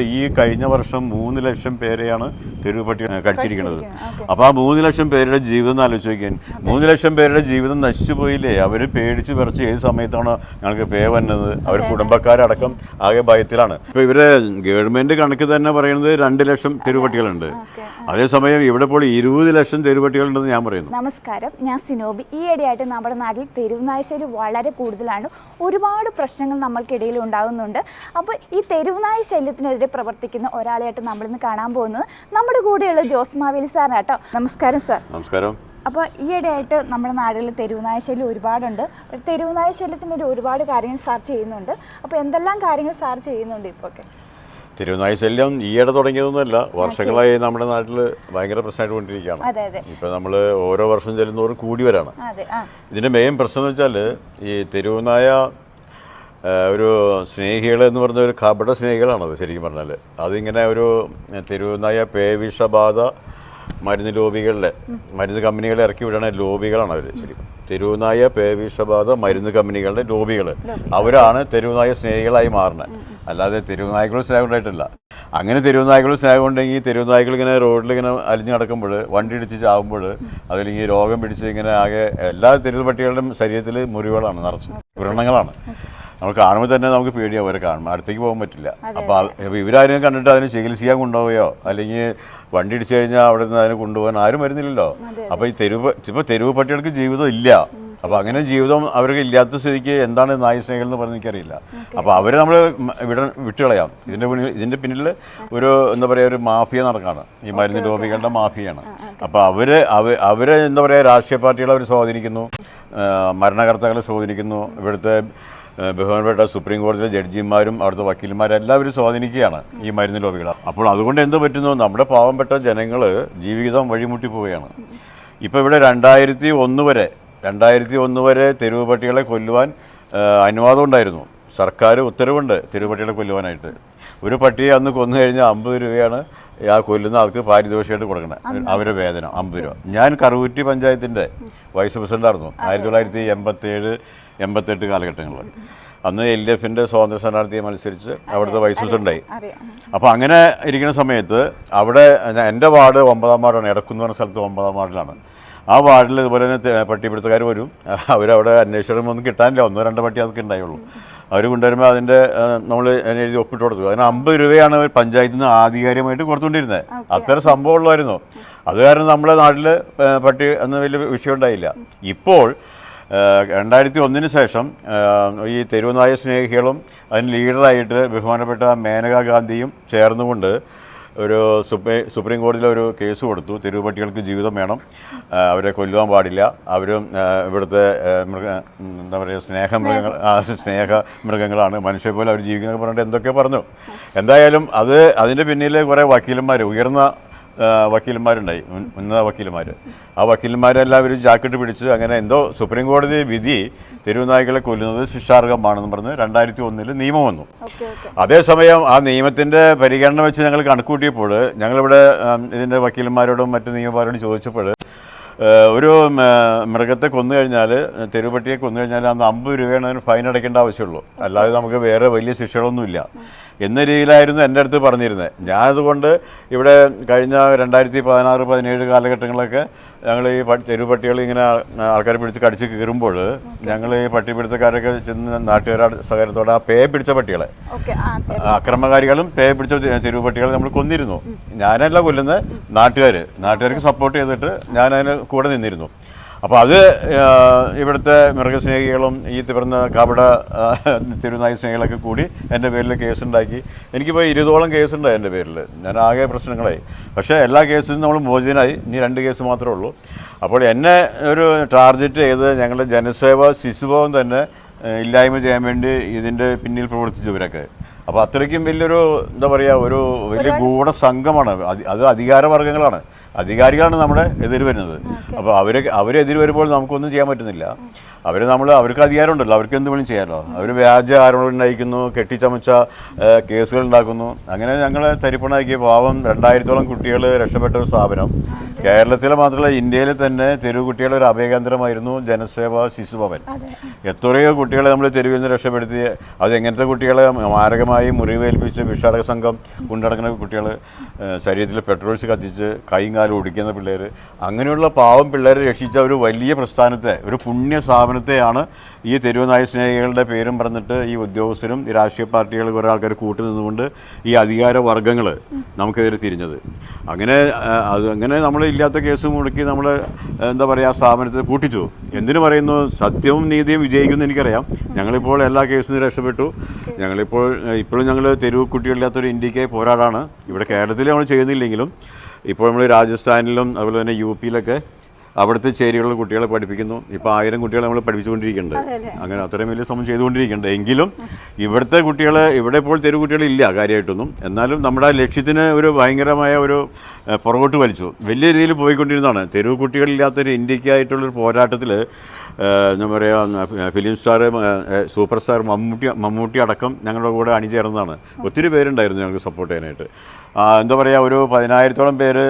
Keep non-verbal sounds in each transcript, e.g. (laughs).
ഈ കഴിഞ്ഞ വർഷം മൂന്ന് ലക്ഷം പേരെയാണ് തെരുവ് പട്ടി കടിച്ചിരിക്കുന്നത് അപ്പോൾ അപ്പൊ ആ മൂന്ന് ലക്ഷം പേരുടെ ജീവിതം ഒന്ന് ആലോചിച്ച് നോക്കിയാൽ മൂന്ന് ലക്ഷം പേരുടെ ജീവിതം നശിച്ചു പോയില്ലേ? അവർ പേടിച്ച് വിറച്ച് ഏത് സമയത്താണോ ഞങ്ങൾക്ക് പേ വന്നത്. അവർ കുടുംബക്കാരടക്കം ആകെ ഭയത്തിലാണ്. ഇപ്പൊ ഇവരെ ഗവൺമെന്റ് കണക്ക് തന്നെ പറയുന്നത് രണ്ട് ലക്ഷം തെരുവട്ടികളുണ്ട്. അതേസമയം ഇവിടെ ഇപ്പോൾ ഇരുപത് ലക്ഷം തെരുവട്ടികളുണ്ടെന്ന് ഞാൻ പറയുന്നു. നമസ്കാരം. ഞാൻ സിനോബി. ഈയിടെയായിട്ട് നമ്മുടെ നാട്ടിൽ തെരുവുനായശ്ശേരി വളരെ കൂടുതലാണ്. ഒരുപാട് പ്രശ്നങ്ങൾ നമ്മൾക്കിടയിൽ ഉണ്ടാകുന്നുണ്ട്. അപ്പോൾ ഈ തെരുവുനായ ശല്യത്തിനെതിരെ പ്രവർത്തിക്കുന്ന ഒരാളെയായിട്ട് നമ്മളിന്ന് കാണാൻ പോകുന്നത്. നമ്മുടെ കൂടെയുള്ള ജോസ് മാവേലി സാറിനാണ് കേട്ടോ. നമസ്കാരം സാർ. നമസ്കാരം. അപ്പോൾ ഈയിടെയായിട്ട് നമ്മുടെ നാടുകളിൽ തെരുവുനായ ശല്യം ഒരുപാടുണ്ട്. അപ്പോൾ തെരുവുനായ ശല്യത്തിന്റെ ഒരുപാട് കാര്യങ്ങൾ സാർ ചെയ്യുന്നുണ്ട്. അപ്പോൾ എന്തെല്ലാം കാര്യങ്ങൾ സാർ ചെയ്യുന്നുണ്ട് ഇപ്പോൾ ഒക്കെ തിരുവനായ ശല്യം ഈയിടെ തുടങ്ങിയതൊന്നുമല്ല. വർഷങ്ങളായി നമ്മുടെ നാട്ടിൽ ഭയങ്കര പ്രശ്നമായിട്ട് കൊണ്ടിരിക്കുകയാണ്. ഇപ്പൊ നമ്മൾ ഓരോ വർഷം ചെല്ലുന്നതോറും കൂടി വരാണ്. ഇതിന്റെ മെയിൻ പ്രശ്നം എന്ന് വെച്ചാൽ ഈ തെരുവുനായ ഒരു സ്നേഹികൾ എന്ന് പറഞ്ഞ ഒരു കപട സ്നേഹികളാണത് ശരിക്കും പറഞ്ഞാൽ അതിങ്ങനെ ഒരു തെരുവുനായ പേവിഷബാധ മരുന്ന് ലോബികളിലെ മരുന്ന് കമ്പനികളെ ഇറക്കി വിടണ ലോബികളാണ് അവർ ശരിക്കും. തെരുവുനായ പേവിഷബാധ മരുന്ന് കമ്പനികളുടെ ലോബികൾ. അവരാണ് തെരുവുനായ സ്നേഹികളായി മാറുന്നത് അല്ലാതെ തെരുവുനായ്ക്കളും സ്നേഹം ഉണ്ടായിട്ടില്ല അങ്ങനെ തെരുവുനായ്ക്കളും സ്നേഹം ഉണ്ടെങ്കിൽ തെരുവുനായ്ക്കൾ ഇങ്ങനെ റോഡിൽ ഇങ്ങനെ അലിഞ്ഞു നടക്കുമ്പോൾ വണ്ടി ഇടിച്ച് ചാവുമ്പോൾ അതിലെങ്കിൽ രോഗം പിടിച്ച് ഇങ്ങനെ ആകെ എല്ലാ തെരുവ് പട്ടികളുടെയും ശരീരത്തിൽ മുറിവുകളാണ് നിറച്ച്. വ്രണങ്ങളാണ്. നമ്മൾ കാണുമ്പോൾ തന്നെ നമുക്ക് പേടിയാവും അവരെ കാണുമ്പോൾ അടുത്തേക്ക് പോകാൻ പറ്റില്ല. അപ്പോൾ ഇവരാരും കണ്ടിട്ട് അതിന് ചികിത്സിക്കാൻ കൊണ്ടുപോവുകയോ അല്ലെങ്കിൽ വണ്ടി ഇടിച്ചു കഴിഞ്ഞാൽ അവിടെ നിന്ന് അതിനെ കൊണ്ടുപോകാൻ ആരും വരുന്നില്ലല്ലോ? അപ്പോൾ ഈ തെരുവ് ഇപ്പോൾ തെരുവ് പട്ടികൾക്ക് ജീവിതം ഇല്ല. അപ്പോൾ അങ്ങനെ ജീവിതം അവർക്ക് ഇല്ലാത്ത സ്ഥിതിക്ക് എന്താണ് നായ സ്നേഹികൾ എന്ന് പറഞ്ഞ് എനിക്കറിയില്ല. അപ്പോൾ അവരെ നമ്മൾ വിട വിട്ടുകളയാം. ഇതിന്റെ പിന്നിൽ ഇതിന്റെ പിന്നിൽ ഒരു എന്താ പറയുക ഒരു മാഫിയ നടക്കാണ്. ഈ മരുന്ന് രോഗികളുടെ മാഫിയാണ്. അപ്പോൾ അവർ അവ അവരെ എന്താ പറയുക രാഷ്ട്രീയ പാർട്ടികളെ അവർ സ്വാധീനിക്കുന്നു. മരണകർത്താക്കളെ സ്വാധീനിക്കുന്നു. ഇവിടുത്തെ ബഹുമാനപ്പെട്ട സുപ്രീം കോടതിയിലെ ജഡ്ജിമാരും അവിടുത്തെ വക്കീലന്മാരും എല്ലാവരും സ്വാധീനിക്കുകയാണ് ഈ മരുന്ന് ലോബികൾ. അപ്പോൾ അതുകൊണ്ട് എന്ത് പറ്റുന്നു? നമ്മുടെ പാവപ്പെട്ട ജനങ്ങൾ ജീവിതം വഴിമുട്ടി പോവുകയാണ്. ഇപ്പോൾ ഇവിടെ രണ്ടായിരത്തി ഒന്ന് വരെ രണ്ടായിരത്തി ഒന്ന് വരെ തെരുവ് പട്ടികളെ കൊല്ലുവാൻ അനുവാദം ഉണ്ടായിരുന്നു. സർക്കാർ ഉത്തരവുണ്ട് തെരുവ് പട്ടികളെ കൊല്ലുവാനായിട്ട്. ഒരു പട്ടിയെ അന്ന് കൊന്നു കഴിഞ്ഞാൽ അമ്പത് രൂപയാണ് ആ കൊല്ലുന്ന ആൾക്ക് പാരിതോഷികമായിട്ട് കൊടുക്കണേ. അവരുടെ വേതനം അമ്പത് രൂപ. ഞാൻ കറുകുറ്റി പഞ്ചായത്തിന്റെ വൈസ് പ്രസിഡന്റായിരുന്നു ആയിരത്തി തൊള്ളായിരത്തി എൺപത്തേഴ് എൺപത്തെട്ട് കാലഘട്ടങ്ങളിൽ അന്ന് എൽ ഡി എഫിന്റെ സ്വാതന്ത്ര്യ സ്ഥാനാർത്ഥിയെ മത്സരിച്ച് അവിടുത്തെ വൈസ് പ്രസിഡന്റായി അപ്പോൾ അങ്ങനെ ഇരിക്കുന്ന സമയത്ത് അവിടെ എന്റെ വാർഡ് ഒമ്പതാം വാർഡാണ് ഇടക്കുന്ന് പറഞ്ഞ സ്ഥലത്ത് ഒമ്പതാം വാർഡിലാണ്. ആ വാർഡിൽ ഇതുപോലെ തന്നെ പട്ടിപിടുത്തക്കാർ വരും. അവരവിടെ അന്വേഷണം ഒന്നും കിട്ടാനില്ല ഒന്നോ രണ്ടോ പട്ടി അതൊക്കെ ഉണ്ടായുള്ളൂ. അവർ കൊണ്ടുവരുമ്പോൾ അതിന്റെ നമ്മൾ എഴുതി ഒപ്പിട്ട് കൊടുത്തു. അതിന് അമ്പത് രൂപയാണ് അവർ പഞ്ചായത്തിൽ നിന്ന് ആധികാരികമായിട്ട് കൊടുത്തുകൊണ്ടിരുന്നത്. അത്ര സംഭവമുള്ളായിരുന്നു. അത് കാരണം നമ്മുടെ നാട്ടിൽ പട്ടി അന്ന് വലിയ വിഷയം ഉണ്ടായില്ല. ഇപ്പോൾ രണ്ടായിരത്തി ഒന്നിന് ശേഷം ഈ തെരുവുനായ സ്നേഹികളും അതിന് ലീഡറായിട്ട് ബഹുമാനപ്പെട്ട മേനകാ ഗാന്ധിയും ചേർന്നുകൊണ്ട് ഒരു സുപ്രീ സുപ്രീം കോടതിയിൽ ഒരു കേസ് കൊടുത്തു. തെരുവുപട്ടികൾക്ക് ജീവിതം വേണം. അവരെ കൊല്ലുവാൻ പാടില്ല. അവരും ഇവിടുത്തെ മൃഗ എന്താ പറയുക സ്നേഹ. മൃഗങ്ങൾ സ്നേഹ മൃഗങ്ങളാണ് മനുഷ്യ പോലെ അവർ ജീവിക്കുന്നത് പറഞ്ഞിട്ട് എന്തൊക്കെ പറഞ്ഞു. എന്തായാലും അത് അതിന്റെ പിന്നിൽ കുറേ വക്കീലന്മാർ ഉയർന്ന വക്കീലന്മാരുണ്ടായി. ഉന്നത വക്കീലന്മാർ ആ വക്കീലന്മാരെല്ലാവരും ജാക്കറ്റ് പിടിച്ച് അങ്ങനെ എന്തോ സുപ്രീം കോടതി വിധി തെരുവുനായ്ക്കളെ കൊല്ലുന്നത് ശിക്ഷാർഹമാണെന്ന് പറഞ്ഞ് രണ്ടായിരത്തി ഒന്നിൽ നിയമം വന്നു. അതേസമയം ആ നിയമത്തിന്റെ പരിഗണന വെച്ച് ഞങ്ങൾ കണക്കൂട്ടിയപ്പോൾ ഞങ്ങളിവിടെ ഇതിന്റെ വക്കീലന്മാരോടും മറ്റു നിയമപാരോടും ചോദിച്ചപ്പോൾ ഒരു മൃഗത്തെ കൊന്നു കഴിഞ്ഞാൽ തെരുവുപട്ടിയെ കൊന്നു കഴിഞ്ഞാൽ അന്ന് അമ്പത് രൂപയാണ് അതിന് ഫൈൻ അടയ്ക്കേണ്ട ആവശ്യമുള്ളൂ. അല്ലാതെ നമുക്ക് വേറെ വലിയ ശിക്ഷകളൊന്നുമില്ല. എന്ന രീതിയിലായിരുന്നു എന്റെ അടുത്ത് പറഞ്ഞിരുന്നത്. ഞാനതുകൊണ്ട് ഇവിടെ കഴിഞ്ഞ രണ്ടായിരത്തി പതിനാറ് പതിനേഴ് കാലഘട്ടങ്ങളൊക്കെ ഞങ്ങൾ ഈ പട്ടി തെരുവുപട്ടികൾ ഇങ്ങനെ ആൾക്കാരെ പിടിച്ച് കടിച്ച് കീറുമ്പോൾ ഞങ്ങൾ ഈ പട്ടിപിടുത്തക്കാരൊക്കെ ചെന്ന് നാട്ടുകാരുടെ സഹകരണത്തോടെ ആ പേ പിടിച്ച പട്ടികളെ. അക്രമകാരികളും പേ പിടിച്ച തെ- തെരുവ് പട്ടികളെ നമ്മൾ കൊന്നിരുന്നു ഞാനല്ല കൊല്ലുന്നത് നാട്ടുകാർ നാട്ടുകാർക്ക് സപ്പോർട്ട് ചെയ്തിട്ട് ഞാൻ അതിന് കൂടെ നിന്നിരുന്നു. അപ്പോൾ അത് ഇവിടുത്തെ മൃഗസ്നേഹികളും ഈ പറഞ്ഞ കപട തിരുനായി സ്നേഹികളൊക്കെ കൂടി എന്റെ പേരിൽ കേസുണ്ടാക്കി. എനിക്കിപ്പോൾ ഇരുപതോളം കേസുണ്ടായി എന്റെ പേരിൽ ഞാൻ ആകെ പ്രശ്നങ്ങളായി. പക്ഷേ എല്ലാ കേസിലും നമ്മൾ മോചിതനായി. ഇനി രണ്ട് കേസ് മാത്രമേ ഉള്ളൂ. അപ്പോൾ എന്നെ ഒരു ടാർഗറ്റ് ചെയ്ത് ഞങ്ങളുടെ ജനസേവ ശിശുഭവൻ തന്നെ ഇല്ലായ്മ ചെയ്യാൻ വേണ്ടി ഇതിന്റെ പിന്നിൽ പ്രവർത്തിച്ചവരൊക്കെ അപ്പോൾ അത്രയ്ക്കും വലിയൊരു എന്താ പറയുക ഒരു വലിയ ഗൂഢസംഘമാണ്. അത് അത് അധികാരവർഗങ്ങളാണ് അധികാരികളാണ് നമ്മുടെ എതിര് വരുന്നത്. അപ്പോൾ അവരെ അവരെതിര് വരുമ്പോൾ നമുക്കൊന്നും ചെയ്യാൻ പറ്റുന്നില്ല. അവർ നമ്മൾ അവർക്ക് അധികാരമുണ്ടല്ലോ അവർക്ക് എന്ത് വേണം ചെയ്യാമല്ലോ അവർ വ്യാജ ആരോപണം കെട്ടിച്ചമച്ച കേസുകൾ ഉണ്ടാക്കുന്നു. അങ്ങനെ ഞങ്ങൾ തരിപ്പണാക്കിയ പാവം രണ്ടായിരത്തോളം കുട്ടികൾ രക്ഷപ്പെട്ട ഒരു സ്ഥാപനം. കേരളത്തിലെ മാത്രമല്ല ഇന്ത്യയിൽ തന്നെ തെരുവ് കുട്ടികളുടെ ഒരു അഭയകേന്ദ്രമായിരുന്നു ജനസേവ ശിശുഭവൻ എത്രയോ കുട്ടികളെ നമ്മൾ തെരുവിൽ നിന്ന് രക്ഷപ്പെടുത്തി. അത് എങ്ങനത്തെ കുട്ടികളെ? മാരകമായി മുറിവേൽപ്പിച്ച് വിഷാടക സംഘം കൊണ്ടടക്കുന്ന കുട്ടികൾ ശരീരത്തിൽ പെട്രോൾസ് കത്തിച്ച് കൈയും കാലും ഒടിക്കുന്ന പിള്ളേർ അങ്ങനെയുള്ള പാവം പിള്ളേരെ രക്ഷിച്ച ഒരു വലിയ പ്രസ്ഥാനത്തെ ഒരു പുണ്യ സ്ഥാപനത്തെയാണ് ഈ തെരുവ് നായ സ്നേഹികളുടെ പേരും പറഞ്ഞിട്ട് ഈ ഉദ്യോഗസ്ഥരും ഈ രാഷ്ട്രീയ പാർട്ടികൾ കുറേ ആൾക്കാർ കൂട്ടി നിന്നുകൊണ്ട് ഈ അധികാര വർഗങ്ങൾ നമുക്കെതിരെ തിരിഞ്ഞത്. അങ്ങനെ അത് അങ്ങനെ നമ്മൾ ഇല്ലാത്ത കേസ് മുടക്കി നമ്മൾ എന്താ പറയുക സ്ഥാപനത്തെ പൂട്ടിച്ചു എന്തിനു പറയുന്നു? സത്യവും നീതിയും വിജയിക്കുമെന്ന് എനിക്കറിയാം. ഞങ്ങളിപ്പോൾ എല്ലാ കേസും രക്ഷപ്പെട്ടു. ഞങ്ങളിപ്പോൾ ഇപ്പോഴും ഞങ്ങൾ തെരുവ് കുട്ടികളില്ലാത്തൊരു ഇന്ത്യക്കായി പോരാടാണ്. ഇവിടെ കേരളത്തിൽ നമ്മൾ ചെയ്യുന്നില്ലെങ്കിലും ഇപ്പോൾ നമ്മൾ രാജസ്ഥാനിലും അതുപോലെ തന്നെ യു പിയിലൊക്കെ അവിടുത്തെ ചേരികളിൽ കുട്ടികളെ പഠിപ്പിക്കുന്നു. ഇപ്പോൾ ആയിരം കുട്ടികളെ നമ്മൾ പഠിപ്പിച്ചുകൊണ്ടിരിക്കുന്നുണ്ട്. അങ്ങനെ അത്രയും വലിയ ശ്രമം ചെയ്തുകൊണ്ടിരിക്കുന്നുണ്ട്. എങ്കിലും ഇവിടുത്തെ കുട്ടികളെ ഇവിടെ ഇപ്പോൾ തെരു കുട്ടികളില്ല കാര്യമായിട്ടൊന്നും എന്നാലും നമ്മുടെ ആ ലക്ഷ്യത്തിന് ഒരു ഭയങ്കരമായ ഒരു പുറകോട്ട് വലിച്ചു. വലിയ രീതിയിൽ പോയിക്കൊണ്ടിരുന്നതാണ്. തെരുവ് കുട്ടികളില്ലാത്തൊരു ഇന്ത്യക്കായിട്ടുള്ളൊരു പോരാട്ടത്തിൽ എന്താ പറയുക film star super star Mammootty Mammootty അടക്കം ഞങ്ങളുടെ കൂടെ അണിചേർന്നതാണ്. ഒത്തിരി പേരുണ്ടായിരുന്നു ഞങ്ങൾക്ക് സപ്പോർട്ട് ചെയ്യാനായിട്ട്. എന്താ പറയുക ഒരു പതിനായിരത്തോളം പേര്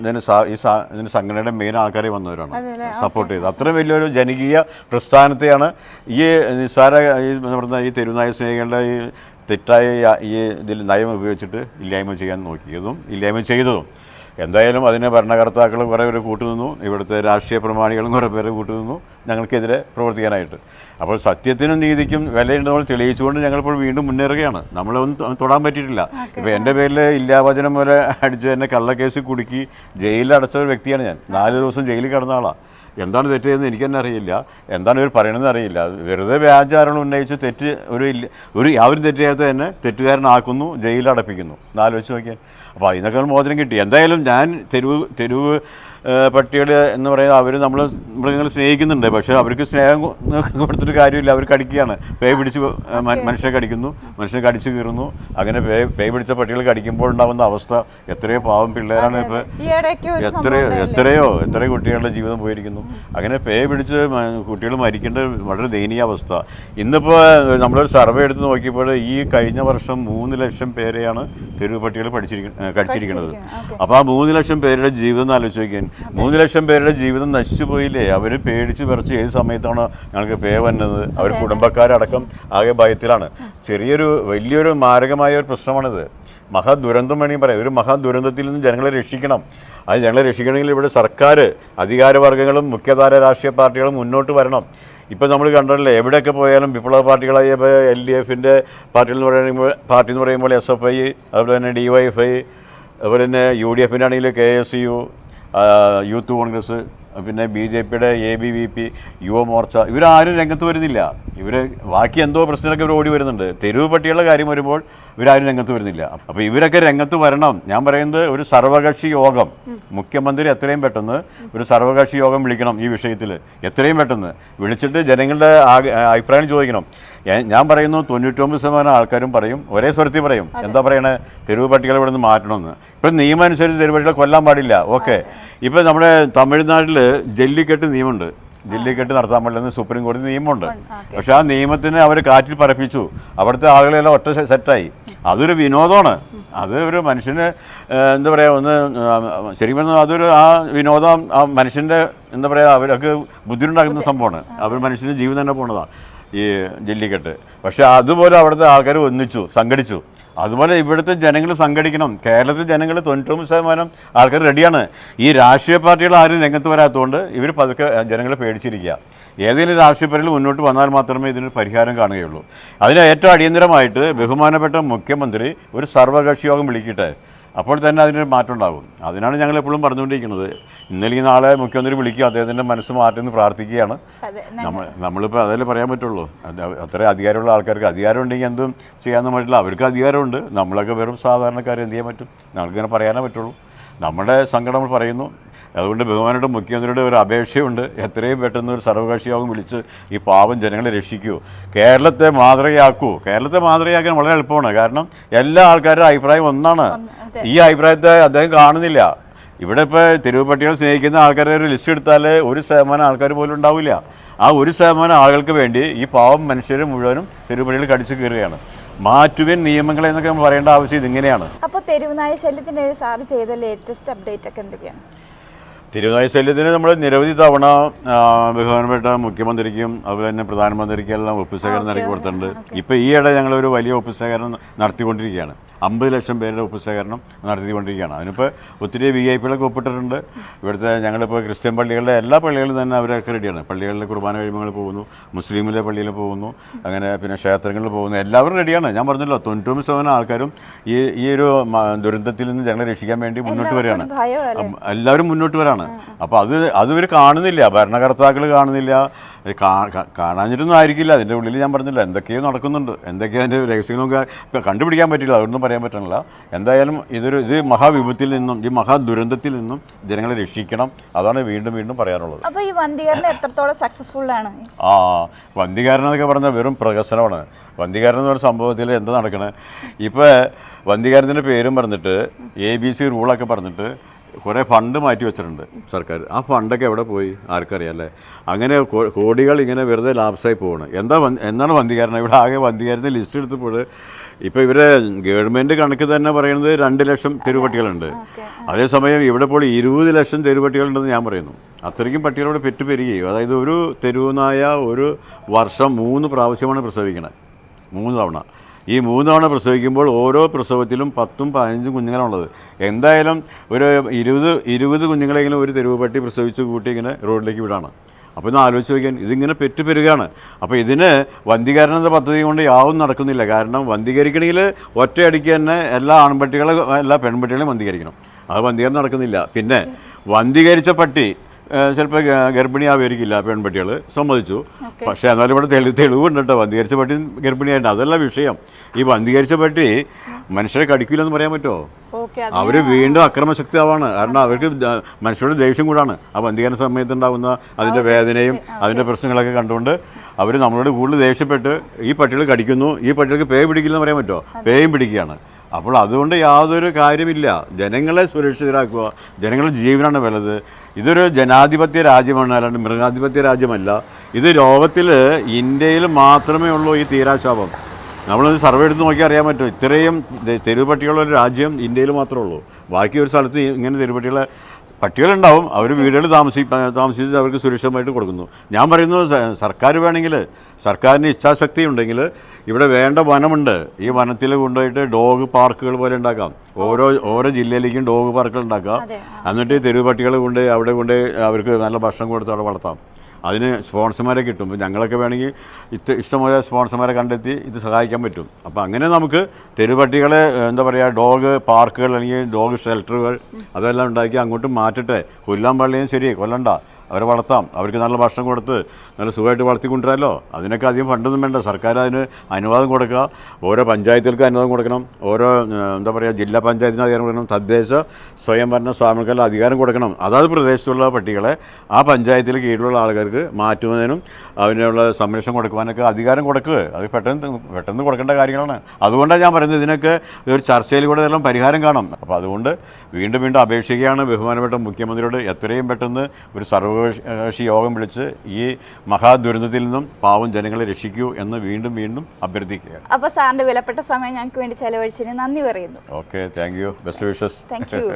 ഇതിന് ഈ ഇതിന് സംഘടനയുടെ മെയിൻ ആൾക്കാരെ വന്നവരാണ് സപ്പോർട്ട് ചെയ്തത്. അത്രയും വലിയൊരു ജനകീയ പ്രസ്ഥാനത്തെയാണ് ഈ നിസ്സാര ഈ പറഞ്ഞ ഈ തെരുവുനായ സ്നേഹികളുടെ ഈ തെറ്റായ ഈ ഇതിൽ നയം ഉപയോഗിച്ചിട്ട് ഇല്ലായ്മ ചെയ്യാൻ നോക്കിയതും ഇല്ലായ്മ ചെയ്തതും. എന്തായാലും അതിന് ഭരണകർത്താക്കൾ കുറേ പേര് കൂട്ടുനിന്നു. ഇവിടുത്തെ രാഷ്ട്രീയ പ്രമാണികളും കുറേ പേര് കൂട്ടുനിന്നു. ഞങ്ങൾക്കെതിരെ പ്രവർത്തിക്കാനായിട്ട്. അപ്പോൾ സത്യത്തിനും നീതിക്കും വിലയുണ്ട് നമ്മൾ തെളിയിച്ചുകൊണ്ട് ഞങ്ങളിപ്പോൾ വീണ്ടും മുന്നേറുകയാണ്. നമ്മളൊന്നും തൊടാൻ പറ്റിയിട്ടില്ല. ഇപ്പോൾ എന്റെ പേരിൽ ഇല്ലാവചനം വരെ അടിച്ച് എന്നെ കള്ളക്കേസ് കുടുക്കി ജയിലിൽ അടച്ച ഒരു വ്യക്തിയാണ് ഞാൻ. നാല് ദിവസം ജയിലിൽ കിടന്ന ആളാണ് എന്താണ് തെറ്റ് ചെയ്തതെന്ന് എനിക്ക് തന്നെ അറിയില്ല. എന്താണ് ഇവർ പറയണമെന്ന് അറിയില്ല. വെറുതെ വ്യാചാരണം ഉന്നയിച്ച് തെറ്റ് ഒരു ഇല്ല ഒരു യാതൊരു തെറ്റ് ചെയ്യാത്ത തന്നെ തെറ്റുകാരനാക്കുന്നു ജയിലിൽ അടപ്പിക്കുന്നു. എന്നാലോചിച്ച് നോക്കിയാൽ അപ്പോൾ അതിനൊക്കെ ഒരു മോചനം കിട്ടി. എന്തായാലും ഞാൻ തെരുവ് തെരുവ് പട്ടികൾ എന്ന് പറയുന്നത് അവർ നമ്മൾ മൃഗങ്ങൾ സ്നേഹിക്കുന്നുണ്ട്. പക്ഷേ അവർക്ക് സ്നേഹം (laughs) കൊടുത്തിട്ട് കാര്യമില്ല. അവർ കടിക്കുകയാണ്. പേ പിടിച്ച് മനുഷ്യരെ മനുഷ്യനെ കടിക്കുന്നു. മനുഷ്യനെ കടിച്ചു കീറുന്നു. അങ്ങനെ പേ പേ പിടിച്ച പട്ടികൾ കടിക്കുമ്പോൾ ഉണ്ടാകുന്ന അവസ്ഥ എത്രയോ പാവം പിള്ളേരാണ് ഇപ്പോൾ എത്രയോ എത്രയോ എത്രയോ കുട്ടികളുടെ ജീവിതം പോയിരിക്കുന്നു. അങ്ങനെ പേ പിടിച്ച് കുട്ടികൾ മരിക്കേണ്ട വളരെ ദയനീയ അവസ്ഥ. ഇന്നിപ്പോൾ നമ്മളൊരു സർവേ എടുത്ത് നോക്കിയപ്പോൾ ഈ കഴിഞ്ഞ വർഷം മൂന്ന് ലക്ഷം പേരെയാണ് തെരുവ് പട്ടികൾ പഠിച്ചിരിക്കുന്നത് കടിച്ചിരിക്കുന്നത്. അപ്പോൾ ആ മൂന്ന് ലക്ഷം പേരുടെ ജീവിതം ആലോചിച്ച് നോക്കിയാൽ മൂന്ന് ലക്ഷം പേരുടെ ജീവിതം നശിച്ചു പോയില്ലേ? അവർ പേടിച്ച് വിറച്ച് ഏത് സമയത്താണ് ഞങ്ങൾക്ക് പേ വന്നത്? അവർ കുടുംബക്കാരടക്കം ആകെ ഭയത്തിലാണ്. ചെറിയൊരു വലിയൊരു മാരകമായ ഒരു പ്രശ്നമാണിത്. മഹാദുരന്തം വേണമെങ്കിൽ പറയാം. ഒരു മഹാദുരന്തത്തിൽ നിന്ന് ജനങ്ങളെ രക്ഷിക്കണം. അത് ജനങ്ങളെ രക്ഷിക്കണമെങ്കിൽ ഇവിടെ സർക്കാർ അധികാരവർഗങ്ങളും മുഖ്യധാര രാഷ്ട്രീയ പാർട്ടികളും മുന്നോട്ട് വരണം. ഇപ്പം നമ്മൾ കണ്ടല്ലേ എവിടെയൊക്കെ പോയാലും വിപ്ലവ പാർട്ടികളായ എൽ ഡി എഫിന്റെ പാർട്ടികൾ എന്ന് പറയുമ്പോൾ പാർട്ടി എന്ന് പറയുമ്പോൾ എസ് എഫ് ഐ അതുപോലെ തന്നെ ഡി വൈ എഫ് ഐ അതുപോലെ തന്നെ യു ഡി എഫിന്റെ ആണെങ്കിൽ K S U youth Congress പിന്നെ ബി ജെ പിയുടെ A B V P Yuvamorcha ഇവരാരും രംഗത്ത് വരുന്നില്ല. ഇവർ ബാക്കി എന്തോ പ്രശ്നങ്ങളൊക്കെ ഇവർ ഓടി വരുന്നുണ്ട്. തെരുവ് പട്ടികളുടെ കാര്യം വരുമ്പോൾ ഇവരാരും രംഗത്ത് വരുന്നില്ല. അപ്പോൾ ഇവരൊക്കെ രംഗത്ത് വരണം. ഞാൻ പറയുന്നത് ഒരു സർവകക്ഷി യോഗം. മുഖ്യമന്ത്രി എത്രയും പെട്ടെന്ന് ഒരു സർവകക്ഷി യോഗം വിളിക്കണം ഈ വിഷയത്തിൽ എത്രയും പെട്ടെന്ന്. വിളിച്ചിട്ട് ജനങ്ങളുടെ അഭിപ്രായം ചോദിക്കണം. ഞാൻ- പറയുന്നു തൊണ്ണൂറ്റൊമ്പത് ശതമാനം ആൾക്കാരും പറയും ഒരേ സ്വരത്തിൽ പറയും. എന്താ പറയണേ? തെരുവ് പട്ടികളെ ഇവിടെ നിന്ന് മാറ്റണമെന്ന്. ഇപ്പം നിയമം അനുസരിച്ച് തെരുവ് പട്ടികളെ കൊല്ലാൻ പാടില്ല. ഓക്കെ. ഇപ്പം നമ്മുടെ തമിഴ്നാട്ടിൽ ജല്ലിക്കെട്ട് നിയമമുണ്ട്. ജല്ലിക്കെട്ട് നടത്താൻ പാടില്ലെന്ന് സുപ്രീം കോടതി നിയമമുണ്ട്. പക്ഷെ ആ നിയമത്തിന് അവർ കാറ്റിൽ പറപ്പിച്ചു അവിടുത്തെ ആളുകളെല്ലാം ഒറ്റ സെറ്റായി. അതൊരു വിനോദമാണ്. അത് ഒരു മനുഷ്യന് എന്താ പറയുക ഒന്ന് ശരിക്കും പറഞ്ഞാൽ അതൊരു ആ വിനോദം ആ മനുഷ്യന്റെ എന്താ പറയുക അവരൊക്കെ ബുദ്ധിമുട്ടുണ്ടാക്കുന്ന സംഭവമാണ്. അവർ മനുഷ്യന്റെ ജീവിതം തന്നെ പോണതാണ് ഈ ജെല്ലിക്കെട്ട് പക്ഷെ അതുപോലെ അവിടുത്തെ ആൾക്കാർ ഒന്നിച്ചു സംഘടിച്ചു. അതുപോലെ ഇവിടുത്തെ ജനങ്ങൾ സംഘടിക്കണം. കേരളത്തിൽ ജനങ്ങൾ തൊണ്ണൂറ്റൊമ്പത് ശതമാനം ആൾക്കാർ റെഡിയാണ് ഈ രാഷ്ട്രീയ പാർട്ടികൾ ആരും രംഗത്ത് വരാത്തതുകൊണ്ട് ഇവർ പതുക്കെ ജനങ്ങളെ പേടിച്ചിരിക്കുക. ഏതെങ്കിലും രാഷ്ട്രീയ പാർട്ടികൾ മുന്നോട്ട് വന്നാൽ മാത്രമേ ഇതിനൊരു പരിഹാരം കാണുകയുള്ളൂ. അതിന് ഏറ്റവും അടിയന്തരമായിട്ട് ബഹുമാനപ്പെട്ട മുഖ്യമന്ത്രി ഒരു സർവകക്ഷി യോഗം വിളിക്കട്ടെ. അപ്പോൾ തന്നെ അതിനൊരു മാറ്റം ഉണ്ടാകും. അതിനാണ് ഞങ്ങൾ എപ്പോഴും പറഞ്ഞുകൊണ്ടിരിക്കുന്നത്. ഇന്നലെ ഈ നാളെ മുഖ്യമന്ത്രി വിളിക്കുക അദ്ദേഹത്തിന്റെ മനസ്സ് മാറ്റുമെന്ന് പ്രാർത്ഥിക്കുകയാണ്. നമ്മൾ നമ്മളിപ്പോൾ അതല്ലേ പറയാൻ പറ്റുള്ളൂ. അത് അത്ര അധികാരമുള്ള ആൾക്കാർക്ക് അധികാരം ഉണ്ടെങ്കിൽ എന്തും ചെയ്യാമെന്ന് പറ്റില്ല അവർക്ക് അധികാരമുണ്ട്. നമ്മളൊക്കെ വെറും സാധാരണക്കാർ എന്ത് ചെയ്യാൻ പറ്റും? ഞങ്ങൾക്കിങ്ങനെ പറയാനേ പറ്റുള്ളൂ. നമ്മുടെ സങ്കടം പറയുന്നു. അതുകൊണ്ട് ബഹുമാനോട് മുഖ്യമന്ത്രിയുടെ ഒരു അപേക്ഷയുണ്ട്. എത്രയും പെട്ടെന്ന് ഒരു സർവകക്ഷി യോഗം വിളിച്ച് ഈ പാവം ജനങ്ങളെ രക്ഷിക്കൂ. കേരളത്തെ മാതൃകയാക്കൂ. കേരളത്തെ മാതൃകയാക്കാൻ വളരെ എളുപ്പമാണ്. കാരണം എല്ലാ ആൾക്കാരുടെ അഭിപ്രായം ഒന്നാണ്. ഈ അഭിപ്രായത്തെ അദ്ദേഹം കാണുന്നില്ല. ഇവിടെ ഇപ്പോൾ തെരുവുപട്ടികളെ സ്നേഹിക്കുന്ന ആൾക്കാരെ ഒരു ലിസ്റ്റ് എടുത്താൽ ഒരു ശതമാനം ആൾക്കാർ പോലും ഉണ്ടാവില്ല. ആ ഒരു ശതമാനം ആളുകൾക്ക് വേണ്ടി ഈ പാവം മനുഷ്യർ മുഴുവനും തെരുവുപട്ടികൾ കടിച്ചു കയറുകയാണ് മാറ്റുവൻ നിയമങ്ങൾ എന്നൊക്കെ നമ്മൾ പറയേണ്ട ആവശ്യം ഇതിങ്ങനെയാണ്. അപ്പോൾ തെരുവുനായ ശല്യത്തിന്റെ സാർ ചെയ്ത ലേറ്റസ്റ്റ് അപ്ഡേറ്റ് ഒക്കെ എന്തൊക്കെയാണ്? തിരുവനായ ശല്യത്തിന് നമ്മൾ നിരവധി തവണ ബഹുമാനപ്പെട്ട മുഖ്യമന്ത്രിക്കും അതുപോലെ തന്നെ പ്രധാനമന്ത്രിക്കും എല്ലാം ഒപ്പുശേഖരണം നടത്തി കൊടുത്തിട്ടുണ്ട്. ഇപ്പോൾ ഈയിടെ ഞങ്ങളൊരു വലിയ ഒപ്പുശേഖരണം നടത്തിക്കൊണ്ടിരിക്കുകയാണ്. അമ്പത് ലക്ഷം പേരുടെ ഒപ്പുശേഖരണം നടത്തിക്കൊണ്ടിരിക്കുകയാണ്. അതിനിപ്പോൾ ഒത്തിരി വി ഐ പികളൊക്കെ ഒപ്പിട്ടിട്ടുണ്ട്. ഇവിടുത്തെ ഞങ്ങളിപ്പോൾ ക്രിസ്ത്യൻ പള്ളികളുടെ എല്ലാ പള്ളികളിലും തന്നെ അവരൊക്കെ റെഡിയാണ്. പള്ളികളിലെ കുർബാന കഴിയുമ്പോൾ പോകുന്നു മുസ്ലിമിലെ പള്ളിയിൽ പോകുന്നു അങ്ങനെ പിന്നെ ക്ഷേത്രങ്ങളിൽ പോകുന്നു. എല്ലാവരും റെഡിയാണ്. ഞാൻ പറഞ്ഞല്ലോ തൊണ്ണൂറ്റൊമ്പത് ശതമാനം ആൾക്കാരും ഈ ഈ ഒരു ദുരന്തത്തിൽ നിന്ന് ഞങ്ങളെ രക്ഷിക്കാൻ വേണ്ടി മുന്നോട്ട് വരികയാണ്. എല്ലാവരും മുന്നോട്ട് വരാണ്. അപ്പോൾ അത് അത് ഇവർ കാണുന്നില്ല. ഭരണകർത്താക്കൾ കാണുന്നില്ല. കാണാഞ്ഞിട്ടൊന്നും ആയിരിക്കില്ല. അതിന്റെ ഉള്ളിൽ ഞാൻ പറഞ്ഞില്ല എന്തൊക്കെയോ നടക്കുന്നുണ്ട്. എന്തൊക്കെയോ അതിന്റെ രഹസ്യങ്ങൾ ഇപ്പം കണ്ടുപിടിക്കാൻ പറ്റില്ല അതൊന്നും പറയാൻ പറ്റണില്ല. എന്തായാലും ഇതൊരു ഇത് മഹാവിപത്തിൽ നിന്നും ഈ മഹാദുരന്തത്തിൽ നിന്നും ജനങ്ങളെ രക്ഷിക്കണം. അതാണ് വീണ്ടും വീണ്ടും പറയാനുള്ളത്. അപ്പോൾ ഈ വന്ധീകരണം എത്രത്തോളം സക്സസ്ഫുൾ ആണ്? ആ വന്ധ്യകാരൻ എന്നൊക്കെ പറഞ്ഞാൽ വെറും പ്രകസനമാണ് വന്ധ്യകാരൻ എന്ന് പറഞ്ഞ സംഭവത്തിൽ എന്താ നടക്കണേ? ഇപ്പോൾ വന്ധ്യകാരത്തിന്റെ പേരും പറഞ്ഞിട്ട് എ ബി സി റൂളൊക്കെ പറഞ്ഞിട്ട് കുറേ ഫണ്ട് മാറ്റി വെച്ചിട്ടുണ്ട് സർക്കാർ. ആ ഫണ്ടൊക്കെ എവിടെ പോയി? ആർക്കറിയാം അല്ലേ? അങ്ങനെ കോടികൾ ഇങ്ങനെ വെറുതെ ലാപ്സായി പോവാണ്. എന്താ എന്താണ് വന്ധികാരണം? ഇവിടെ ആകെ വന്ധികാരത്തിന് ലിസ്റ്റ് എടുത്തപ്പോൾ ഇപ്പോൾ ഇവരെ ഗവൺമെന്റ് കണക്ക് തന്നെ പറയുന്നത് രണ്ട് ലക്ഷം തെരുവട്ടികളുണ്ട്. അതേസമയം ഇവിടെ ഇപ്പോൾ ഇരുപത് ലക്ഷം തെരുവട്ടികളുണ്ടെന്ന് ഞാൻ പറയുന്നു. അത്രയ്ക്കും പട്ടികളോട് പെറ്റു പെരുകയും? അതായത് ഒരു തെരുവുനായ ഒരു വർഷം മൂന്ന് പ്രാവശ്യമാണ് പ്രസവിക്കണത് മൂന്ന് തവണ. ഈ മൂന്നാണ് പ്രസവിക്കുമ്പോൾ ഓരോ പ്രസവത്തിലും പത്തും പതിനഞ്ചും കുഞ്ഞുങ്ങളാണുള്ളത്. എന്തായാലും ഒരു ഇരുപത് ഇരുപത് കുഞ്ഞുങ്ങളെങ്കിലും ഒരു തെരുവ് പട്ടി പ്രസവിച്ച് കൂട്ടി ഇങ്ങനെ റോഡിലേക്ക് വിടാണ്. അപ്പോൾ ഇന്ന് ആലോചിച്ച് നോക്കിയാൽ ഇതിങ്ങനെ പെറ്റു പെരുകയാണ് അപ്പോൾ ഇതിന് വന്ധീകരണം എന്ന പദ്ധതി കൊണ്ട് യാവും നടക്കുന്നില്ല. കാരണം വന്ധീകരിക്കണമെങ്കിൽ ഒറ്റയടിക്ക് തന്നെ എല്ലാ ആൺപട്ടികളെ എല്ലാ പെൺപട്ടികളെയും വന്ധീകരിക്കണം അത് വന്ധീകരണം നടക്കുന്നില്ല. പിന്നെ വന്ധീകരിച്ച പട്ടി ചിലപ്പോൾ ഗർഭിണിയാവുമായിരിക്കില്ല പെൺപട്ടികൾ സമ്മതിച്ചു. പക്ഷേ എന്നാലും ഇവിടെ തെളിവ് തെളിവുണ്ട് കേട്ടോ വന്ധീകരിച്ച പട്ടി ഗർഭിണിയായിട്ട് അതല്ല വിഷയം. ഈ വന്ധീകരിച്ച പട്ടി മനുഷ്യരെ കടിക്കില്ലെന്ന് പറയാൻ പറ്റുമോ? അവർ വീണ്ടും അക്രമശക്തിയാവാണ്. കാരണം അവർക്ക് മനുഷ്യരുടെ ദേഷ്യം കൂടാണ്. ആ വന്ധീകരണ സമയത്ത് ഉണ്ടാകുന്ന അതിന്റെ വേദനയും അതിന്റെ പ്രശ്നങ്ങളൊക്കെ കണ്ടുകൊണ്ട് അവർ നമ്മളോട് കൂടുതൽ ദേഷ്യപ്പെട്ട് ഈ പട്ടികൾ കടിക്കുന്നു. ഈ പട്ടികൾക്ക് പേ പിടിക്കില്ലെന്ന് പറയാൻ പറ്റുമോ? പേയും പിടിക്കുകയാണ്. അപ്പോൾ അതുകൊണ്ട് യാതൊരു കാര്യമില്ല. ജനങ്ങളെ സുരക്ഷിതരാക്കുക. ജനങ്ങളുടെ ജീവനാണ് വലുത്. ഇതൊരു ജനാധിപത്യ രാജ്യമാണ് അല്ലാണ്ട് മൃഗാധിപത്യ രാജ്യമല്ല. ഇത് ലോകത്തിൽ ഇന്ത്യയിൽ മാത്രമേ ഉള്ളൂ ഈ തീരാശാപം. നമ്മളൊന്ന് സർവേ എടുത്ത് നോക്കി അറിയാൻ പറ്റും. ഇത്രയും ദേ- തെരുവ് പട്ടികളുള്ള ഒരു രാജ്യം ഇന്ത്യയിൽ മാത്രമേ ഉള്ളൂ. ബാക്കി ഒരു സ്ഥലത്ത് ഇങ്ങനെ തെരുവ് പട്ടികളെ പട്ടികളുണ്ടാവും. അവർ വീടുകളിൽ താമസി താമസിച്ച് അവർക്ക് സുരക്ഷിതമായിട്ട് കൊടുക്കുന്നു. ഞാൻ പറയുന്നത് സർക്കാർ വേണമെങ്കിൽ സർക്കാരിന് ഇച്ഛാശക്തി ഉണ്ടെങ്കിൽ ഇവിടെ വേണ്ട വനമുണ്ട്. ഈ വനത്തിൽ കൊണ്ടുപോയിട്ട് ഡോഗ് പാർക്കുകൾ പോലെ ഉണ്ടാക്കാം. ഓരോ ഓരോ ജില്ലയിലേക്കും ഡോഗ് പാർക്കുകൾ ഉണ്ടാക്കാം. എന്നിട്ട് തെരുവ് പട്ടികൾ കൊണ്ട് അവിടെ കൊണ്ട് അവർക്ക് നല്ല ഭക്ഷണം കൊടുത്ത് അവിടെ വളർത്താം. അതിന് സ്പോൺസർമാരെ കിട്ടും. ഞങ്ങളൊക്കെ വേണമെങ്കിൽ ഇത് ഇഷ്ടംപോലെ സ്പോൺസർമാരെ കണ്ടെത്തി ഇത് സഹായിക്കാൻ പറ്റും. അപ്പോൾ അങ്ങനെ നമുക്ക് തെരുവട്ടികളെ എന്താ പറയുക ഡോഗ് പാർക്കുകൾ അല്ലെങ്കിൽ ഡോഗ് ഷെൽട്ടറുകൾ അതെല്ലാം ഉണ്ടാക്കി അങ്ങോട്ട് മാറ്റട്ടെ. കൊല്ലാൻ പള്ളിയും ശരി കൊല്ലണ്ട. അവരെ വളർത്താം. അവർക്ക് നല്ല ഭക്ഷണം കൊടുത്ത് നല്ല സുഖമായിട്ട് വളർത്തിക്കൊണ്ടുവരാമല്ലോ അതിനൊക്കെ അധികം ഫണ്ടൊന്നും വേണ്ട. സർക്കാർ അതിന് അനുവാദം കൊടുക്കുക. ഓരോ പഞ്ചായത്തുകൾക്ക് അനുവാദം കൊടുക്കണം. ഓരോ എന്താ പറയുക ജില്ലാ പഞ്ചായത്തിന് അധികാരം കൊടുക്കണം. തദ്ദേശ സ്വയംഭരണ സ്ഥാപനങ്ങൾക്ക് അധികാരം കൊടുക്കണം. അതാത് പ്രദേശത്തുള്ള പട്ടികളെ ആ പഞ്ചായത്തിൽ കീഴിലുള്ള ആൾക്കാർക്ക് മാറ്റുന്നതിനും അതിനുള്ള സംരക്ഷണം കൊടുക്കുവാനൊക്കെ അധികാരം കൊടുക്കുക അത് പെട്ടെന്ന് പെട്ടെന്ന് കൊടുക്കേണ്ട കാര്യങ്ങളാണ്. അതുകൊണ്ടാണ് ഞാൻ പറയുന്നത് ഇതിനൊക്കെ ഒരു ചർച്ചയിൽ കൂടെ എല്ലാം പരിഹാരം കാണും അപ്പോൾ അതുകൊണ്ട് വീണ്ടും വീണ്ടും അപേക്ഷിക്കുകയാണ് ബഹുമാനപ്പെട്ട മുഖ്യമന്ത്രിയോട്. എത്രയും പെട്ടെന്ന് ഒരു സർവകക്ഷി യോഗം വിളിച്ച് ഈ മഹാദുരന്തത്തിൽ നിന്നും പാവം ജനങ്ങളെ രക്ഷിക്കൂ എന്ന് വീണ്ടും വീണ്ടും അഭ്യർത്ഥിക്കുകയാണ്. അപ്പോൾ സാറിന്റെ വിലപ്പെട്ട സമയം ഞങ്ങൾക്ക് വേണ്ടി ചെലവഴിച്ചതിന് നന്ദി പറയുന്നു. Okay thank you best wishes thank you